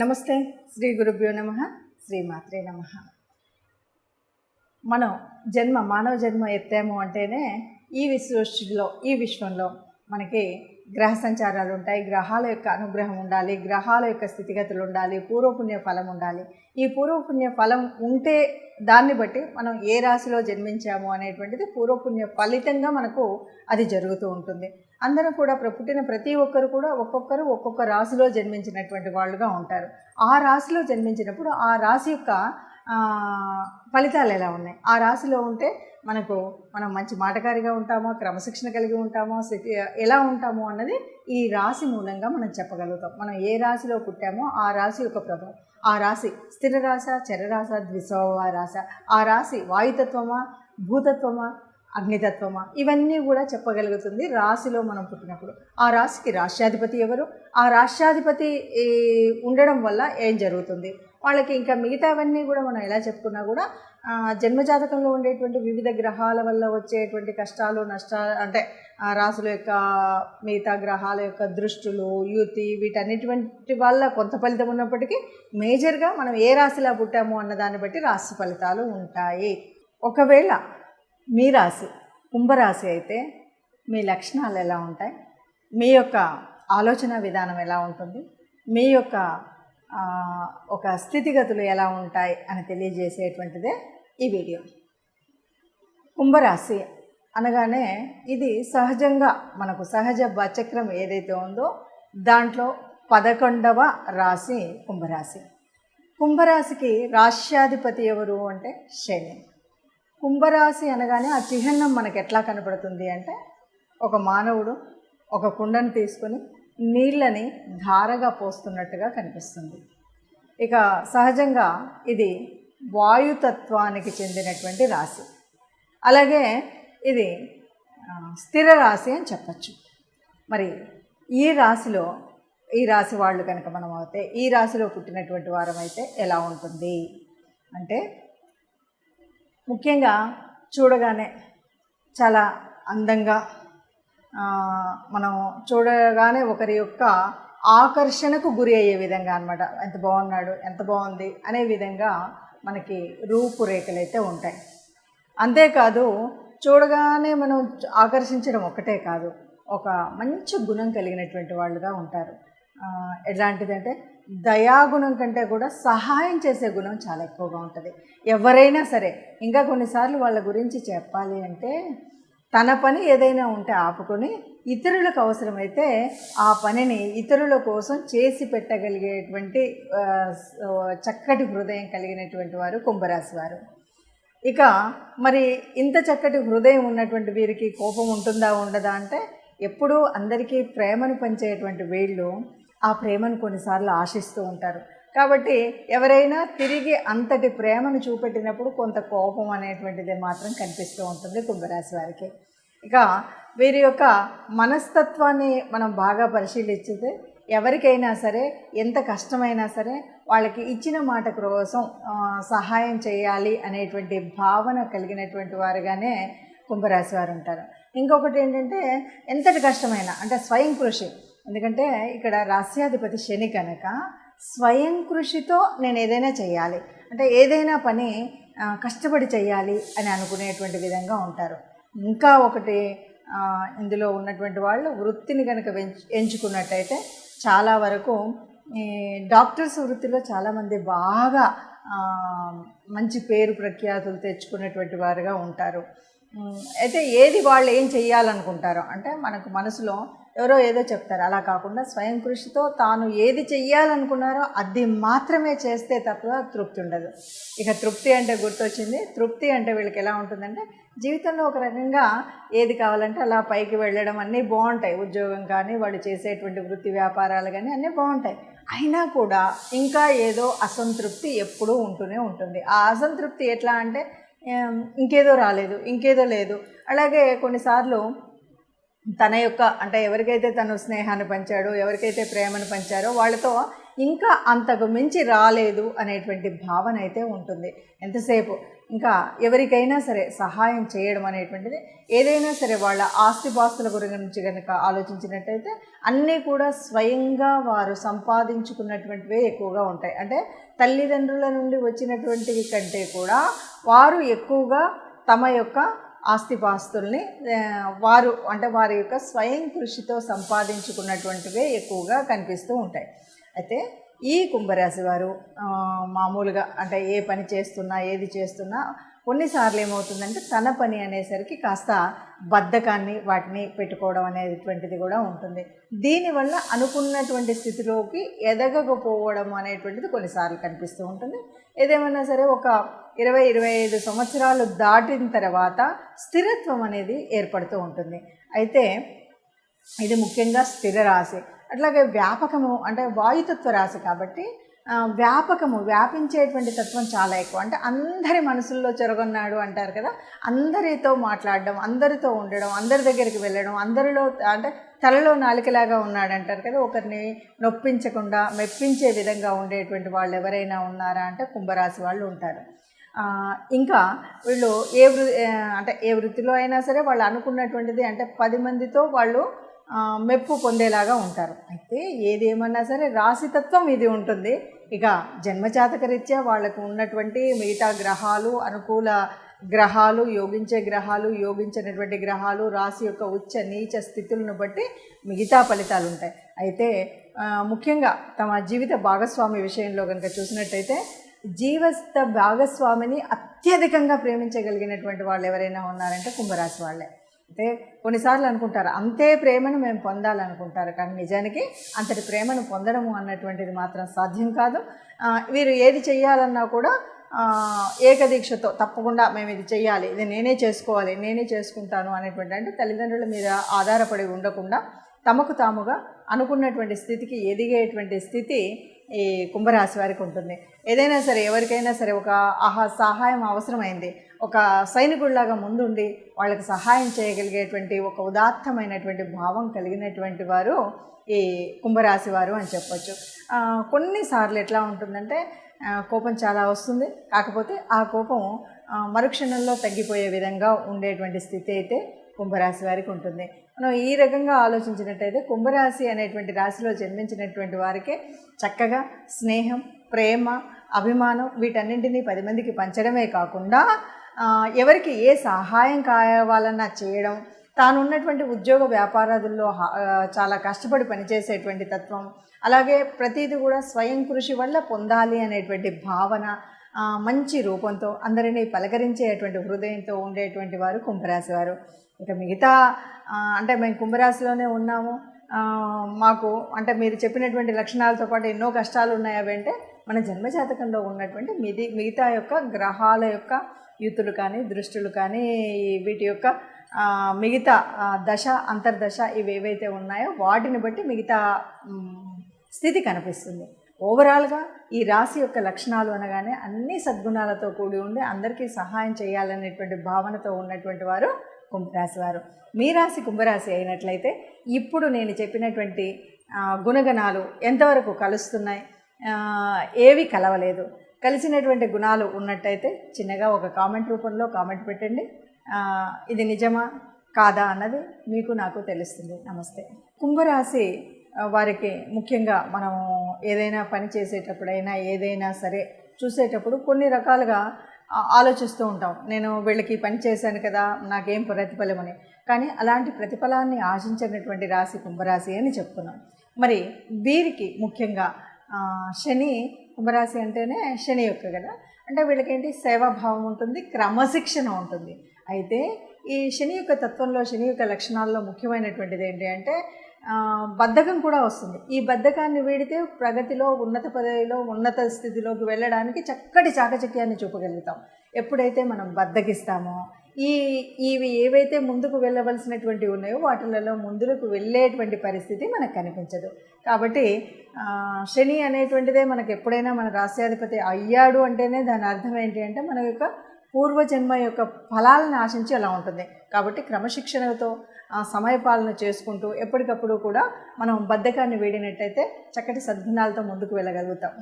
నమస్తే శ్రీ గురుభ్యో నమ శ్రీమాత్రే నమ. మనం జన్మ మానవ జన్మ ఎత్తాము అంటేనే ఈ విశ్వలో ఈ విశ్వంలో మనకి గ్రహ సంచారాలు ఉంటాయి. గ్రహాల యొక్క అనుగ్రహం ఉండాలి గ్రహాల యొక్క స్థితిగతులు ఉండాలి పూర్వపుణ్య ఫలం ఉండాలి. ఈ పూర్వపుణ్య ఫలం ఉంటే దాన్ని బట్టి మనం ఏ రాశిలో జన్మించాము అనేటువంటిది పూర్వపుణ్య ఫలితంగా మనకు అది జరుగుతూ ఉంటుంది. అందరూ కూడా పుట్టిన ప్రతి ఒక్కరు కూడా ఒక్కొక్కరు ఒక్కొక్క రాశిలో జన్మించినటువంటి వాళ్ళుగా ఉంటారు. ఆ రాశిలో జన్మించినప్పుడు ఆ రాశి యొక్క ఫలితాలు ఎలా ఉన్నాయి? ఆ రాశిలో ఉంటే మనకు మనం మంచి మాటకారిగా ఉంటామో? క్రమశిక్షణ కలిగి ఉంటామో? స్థితి ఎలా ఉంటామో అన్నది ఈ రాశి మూలంగా మనం చెప్పగలుగుతాం. మనం ఏ రాశిలో పుట్టామో ఆ రాశి యొక్క ప్రభావం. ఆ రాశి స్థిర రాశ చరరాశ ద్విసవ రాశ. ఆ రాశి వాయుతత్వమా? భూతత్వమా? అగ్నితత్వమా? ఇవన్నీ కూడా చెప్పగలుగుతుంది రాశిలో మనం పుట్టినప్పుడు. ఆ రాశికి రాష్ట్రాధిపతి ఎవరు? ఆ రాష్ట్రాధిపతి ఉండడం వల్ల ఏం జరుగుతుంది? వాళ్ళకి ఇంకా మిగతావన్నీ కూడా మనం ఎలా చెప్పుకున్నా కూడా జన్మజాతకంలో ఉండేటువంటి వివిధ గ్రహాల వల్ల వచ్చేటువంటి కష్టాలు నష్టాలు అంటే ఆ రాసుల యొక్క మిగతా గ్రహాల యొక్క దృష్టిలు యుతి వీటన్నిటి వల్ల కొంత ఫలితం ఉన్నప్పటికీ మేజర్గా మనం ఏ రాశిలా పుట్టాము అన్న దాన్ని బట్టి రాశి ఫలితాలు ఉంటాయి. ఒకవేళ మీ రాశి కుంభరాశి అయితే మీ లక్షణాలు ఎలా ఉంటాయి? మీ యొక్క ఆలోచన విధానం ఎలా ఉంటుంది? మీ యొక్క ఒక స్థితిగతులు ఎలా ఉంటాయి అని తెలియజేసేటువంటిదే ఈ వీడియో. కుంభరాశి అనగానే ఇది సహజంగా మనకు సహజ బచక్రం ఏదైతే ఉందో దాంట్లో పదకొండవ రాశి కుంభరాశి. కుంభరాశికి రాష్ట్రాధిపతి ఎవరు అంటే శని. కుంభరాశి అనగానే ఆ చిహ్నం మనకు ఎట్లా కనపడుతుంది అంటే ఒక మానవుడు ఒక కుండను తీసుకొని నీళ్ళని ధారగా పోస్తున్నట్టుగా కనిపిస్తుంది. ఇక సహజంగా ఇది వాయుతత్వానికి చెందినటువంటి రాశి. అలాగే ఇది స్థిర రాశి అని చెప్పచ్చు. మరి ఈ రాశిలో ఈ రాశి వాళ్ళు కనుక మనం అయితే ఈ రాశిలో పుట్టినటువంటి వారం అయితే ఎలా ఉంటుంది? అంటే ముఖ్యంగా చూడగానే చాలా అందంగా మనం చూడగానే ఒకరి యొక్క ఆకర్షణకు గురి అయ్యే విధంగా అనమాట ఎంత బాగున్నాడు ఎంత బాగుంది అనే విధంగా మనకి రూపురేఖలు అయితే ఉంటాయి. అంతేకాదు చూడగానే మనం ఆకర్షించడం ఒకటే కాదు ఒక మంచి గుణం కలిగినటువంటి వాళ్ళుగా ఉంటారు. ఎలాంటిదంటే దయాగుణం కంటే కూడా సహాయం చేసే గుణం చాలా ఎక్కువగా ఉంటుంది. ఎవరైనా సరే ఇంకా కొన్నిసార్లు వాళ్ళ గురించి చెప్పాలి అంటే తన పని ఏదైనా ఉంటే ఆపుకొని ఇతరులకు అవసరమైతే ఆ పనిని ఇతరుల కోసం చేసి పెట్టగలిగేటువంటి చక్కటి హృదయం కలిగినటువంటి వారు కుంభరాశి వారు. ఇక మరి ఇంత చక్కటి హృదయం ఉన్నటువంటి వీరికి కోపం ఉంటుందా ఉండదా అంటే ఎప్పుడూ అందరికీ ప్రేమను పంచేటువంటి వీళ్ళు ఆ ప్రేమను కొన్నిసార్లు ఆశిస్తూ ఉంటారు. కాబట్టి ఎవరైనా తిరిగి అంతటి ప్రేమను చూపెట్టినప్పుడు కొంత కోపం అనేటువంటిది మాత్రం కనిపిస్తూ ఉంటుంది కుంభరాశి వారికి. ఇక వీరి యొక్క మనస్తత్వాన్ని మనం బాగా పరిశీలించితే ఎవరికైనా సరే ఎంత కష్టమైనా సరే వాళ్ళకి ఇచ్చిన మాట కోసం సహాయం చేయాలి అనేటువంటి భావన కలిగినటువంటి వారుగానే కుంభరాశి వారు ఉంటారు. ఇంకొకటి ఏంటంటే ఎంతటి కష్టమైనా అంటే స్వయం కృషి. ఎందుకంటే ఇక్కడ రాస్యాధిపతి శని కనుక స్వయం కృషితో నేను ఏదైనా చేయాలి. అంటే ఏదైనా పని కష్టపడి చేయాలి అని అనుకునేటువంటి విధంగా ఉంటారు. ఇంకా ఒకటి ఇందులో ఉన్నటువంటి వాళ్ళు వృత్తిని కనుక ఎంచుకున్నట్టయితే చాలా వరకు ఈ డాక్టర్స్ వృత్తిలో చాలామంది బాగా మంచి పేరు ప్రఖ్యాతులు తెచ్చుకున్నటువంటి వారుగా ఉంటారు. అయితే ఏది వాళ్ళు ఏం చేయాలనుకుంటారో అంటే మనకు మనసులో ఎవరో ఏదో చెప్తారు. అలా కాకుండా స్వయం కృషితో తాను ఏది చెయ్యాలనుకున్నారో అది మాత్రమే చేస్తే తప్ప తృప్తి ఉండదు. ఇక తృప్తి అంటే గుర్తొచ్చింది. తృప్తి అంటే వీళ్ళకి ఎలా ఉంటుందంటే జీవితంలో ఒక రకంగా ఏది కావాలంటే అలా పైకి వెళ్ళడం అన్నీ బాగుంటాయి. ఉద్యోగం కానీ వాళ్ళు చేసేటువంటి వృత్తి వ్యాపారాలు కానీ అన్నీ బాగుంటాయి. అయినా కూడా ఇంకా ఏదో అసంతృప్తి ఎప్పుడూ ఉంటూనే ఉంటుంది. ఆ అసంతృప్తి ఎట్లా అంటే ఇంకేదో రాలేదు ఇంకేదో లేదు. అలాగే కొన్నిసార్లు తన యొక్క అంటే ఎవరికైతే తను స్నేహాన్ని పంచాడో ఎవరికైతే ప్రేమను పంచారో వాళ్ళతో ఇంకా అంతకు మించి రాలేదు అనేటువంటి భావన అయితే ఉంటుంది. ఎంతసేపు ఇంకా ఎవరికైనా సరే సహాయం చేయడం అనేటువంటిది ఏదైనా సరే వాళ్ళ ఆస్తిపాస్తుల గురించి కనుక ఆలోచించినట్టయితే అన్నీ కూడా స్వయంగా వారు సంపాదించుకున్నటువంటివే ఎక్కువగా ఉంటాయి. అంటే తల్లిదండ్రుల నుండి వచ్చినటువంటివి కంటే కూడా వారు ఎక్కువగా తమ యొక్క ఆస్తిపాస్తుల్ని వారు అంటే వారి యొక్క స్వయం కృషితో సంపాదించుకున్నటువంటివే ఎక్కువగా కనిపిస్తూ ఉంటాయి. అయితే ఈ కుంభరాశి వారు మామూలుగా అంటే ఏ పని చేస్తున్నా ఏది చేస్తున్నా కొన్నిసార్లు ఏమవుతుందంటే తన పని అనేసరికి కాస్త బద్ధకాన్ని వాటిని పెట్టుకోవడం అనేటువంటిది కూడా ఉంటుంది. దీనివల్ల అనుకున్నటువంటి స్థితిలోకి ఎదగకపోవడం అనేటువంటిది కొన్నిసార్లు కనిపిస్తూ ఉంటుంది. ఏదేమైనా సరే ఒక ఇరవై ఇరవై ఐదు సంవత్సరాలు దాటిన తర్వాత స్థిరత్వం అనేది ఏర్పడుతూ ఉంటుంది. అయితే ఇది ముఖ్యంగా స్థిర రాశి. అట్లాగే వ్యాపకము అంటే వాయుతత్వ రాశి కాబట్టి వ్యాపకము వ్యాపించేటువంటి తత్వం చాలా ఎక్కువ. అంటే అందరి మనసుల్లో చెరగొన్నాడు అంటారు కదా అందరితో మాట్లాడడం అందరితో ఉండడం అందరి దగ్గరికి వెళ్ళడం అందరిలో అంటే తలలో నాలికలాగా ఉన్నాడు అంటారు కదా ఒకరిని నొప్పించకుండా మెప్పించే విధంగా ఉండేటువంటి వాళ్ళు ఎవరైనా ఉన్నారా అంటే కుంభరాశి వాళ్ళు ఉంటారు. ఇంకా వీళ్ళు ఏ వృ అంటే ఏ వృత్తిలో అయినా సరే వాళ్ళు అనుకున్నటువంటిది అంటే పది మందితో వాళ్ళు మెప్పు పొందేలాగా ఉంటారు. అయితే ఏదేమన్నా సరే రాశితత్వం ఇది ఉంటుంది. ఇక జన్మజాతకరీత్యా వాళ్ళకు ఉన్నటువంటి మిగతా గ్రహాలు అనుకూల గ్రహాలు యోగించే గ్రహాలు యోగించినటువంటి గ్రహాలు రాశి యొక్క ఉచ్చ నీచ స్థితులను బట్టి మిగతా ఫలితాలు ఉంటాయి అయితే ముఖ్యంగా తమ జీవిత భాగస్వామి విషయంలో కనుక చూసినట్టయితే జీవస్థ భాగస్వామిని అత్యధికంగా ప్రేమించగలిగినటువంటి వాళ్ళు ఎవరైనా ఉన్నారంటే కుంభరాశి వాళ్ళే. అంటే కొన్నిసార్లు అనుకుంటారు అంతే ప్రేమను మేము పొందాలనుకుంటారు కానీ నిజానికి అంతటి ప్రేమను పొందడము అన్నటువంటిది మాత్రం సాధ్యం కాదు. వీరు ఏది చేయాలన్నా కూడా ఏకదీక్షతో తప్పకుండా మేము ఇది చేయాలి ఇది నేనే చేసుకోవాలి నేనే చేసుకుంటాను అనేటువంటి అంటే తల్లిదండ్రుల మీద ఆధారపడి ఉండకుండా తమకు తాముగా అనుకున్నటువంటి స్థితికి ఎదిగేటువంటి స్థితి ఈ కుంభరాశి వారికి ఉంటుంది. ఏదైనా సరే ఎవరికైనా సరే ఒక ఆహా సహాయం అవసరమైంది ఒక సైనికుడిలాగా ముందుండి వాళ్ళకి సహాయం చేయగలిగేటువంటి ఒక ఉదాత్తమైనటువంటి భావం కలిగినటువంటి వారు ఈ కుంభరాశి వారు అని చెప్పొచ్చు. కొన్నిసార్లు ఎట్లా ఉంటుందంటే కోపం చాలా వస్తుంది. కాకపోతే ఆ కోపం మరుక్షణంలో తగ్గిపోయే విధంగా ఉండేటువంటి స్థితి అయితే కుంభరాశి వారికి ఉంటుంది. మనం ఈ రకంగా ఆలోచించినట్టయితే కుంభరాశి అనేటువంటి రాశిలో జన్మించినటువంటి వారికి చక్కగా స్నేహం ప్రేమ అభిమానం వీటన్నింటినీ పది మందికి పంచడమే కాకుండా ఎవరికి ఏ సహాయం కావాలన్నా చేయడం తాను ఉన్నటువంటి ఉద్యోగ వ్యాపారాదుల్లో చాలా కష్టపడి పనిచేసేటువంటి తత్వం అలాగే ప్రతిది కూడా స్వయం కృషి వల్ల పొందాలి అనేటువంటి భావన మంచి రూపంతో అందరినీ పలకరించేటువంటి హృదయంతో ఉండేటువంటి వారు కుంభరాశి వారు. ఇక మిగతా అంటే మేము కుంభరాశిలోనే ఉన్నాము. మాకు అంటే మీరు చెప్పినటువంటి లక్షణాలతో పాటు ఎన్నో కష్టాలు ఉన్నాయి అవి అంటే మన జన్మజాతకంలో ఉన్నటువంటి మిది మిగతా యొక్క గ్రహాల యొక్క యూతులు కానీ దృష్టులు కానీ వీటి యొక్క మిగతా దశ అంతర్దశ ఇవి ఏవైతే ఉన్నాయో వాటిని బట్టి మిగతా స్థితి కనిపిస్తుంది. ఓవరాల్గా ఈ రాశి యొక్క లక్షణాలు అనగానే అన్ని సద్గుణాలతో కూడి ఉండి అందరికీ సహాయం చేయాలనేటువంటి భావనతో ఉన్నటువంటి వారు కుంభరాశి వారు. మీ రాశి కుంభరాశి అయినట్లయితే ఇప్పుడు నేను చెప్పినటువంటి గుణగణాలు ఎంతవరకు కలుస్తున్నాయి? ఏవి కలవలేదు? కలిసినటువంటి గుణాలు ఉన్నట్టయితే చిన్నగా ఒక కామెంట్ రూపంలో కామెంట్ పెట్టండి. ఇది నిజమా? కాదా అన్నది మీకు నాకు తెలుస్తుంది. నమస్తే. కుంభరాశి వారికి ముఖ్యంగా మనం ఏదైనా పని చేసేటప్పుడైనా ఏదైనా సరే చూసేటప్పుడు కొన్ని రకాలుగా ఆలోచిస్తూ ఉంటాం. నేను వీళ్ళకి పని చేశాను కదా నాకేం ప్రతిఫలం అని. కానీ అలాంటి ప్రతిఫలాన్ని ఆశించినటువంటి రాశి కుంభరాశి అని చెప్తున్నాం. మరి వీరికి ముఖ్యంగా శని కుంభరాశి అంటేనే శని యొక్క కదా. అంటే వీళ్ళకేంటి? సేవాభావం ఉంటుంది క్రమశిక్షణ ఉంటుంది. అయితే ఈ శని యొక్క తత్వంలో శని యొక్క లక్షణాల్లో ముఖ్యమైనటువంటిది ఏంటి అంటే బద్ధకం కూడా వస్తుంది. ఈ బద్ధకాన్ని వీడితే ప్రగతిలో ఉన్నత పదవిలో ఉన్నత స్థితిలోకి వెళ్ళడానికి చక్కటి చాకచక్యాన్ని చూపగలుగుతాం. ఎప్పుడైతే మనం బద్దకిస్తామో ఈ ఇవి ఏవైతే ముందుకు వెళ్ళవలసినటువంటివి ఉన్నాయో వాటిలలో ముందులకు వెళ్ళేటువంటి పరిస్థితి మనకు కనిపించదు. కాబట్టి శని అనేటువంటిదే మనకు ఎప్పుడైనా మన రాష్ట్రాధిపతి అయ్యాడు అంటేనే దాని అర్థం ఏంటి అంటే మన యొక్క పూర్వజన్మ యొక్క ఫలాలను ఆశించి అలా ఉంటుంది. కాబట్టి క్రమశిక్షణతో సమయపాలన చేసుకుంటూ ఎప్పటికప్పుడు కూడా మనం బద్ధకాన్ని వేడినట్టయితే చక్కటి సద్గుణాలతో ముందుకు వెళ్ళగలుగుతాం.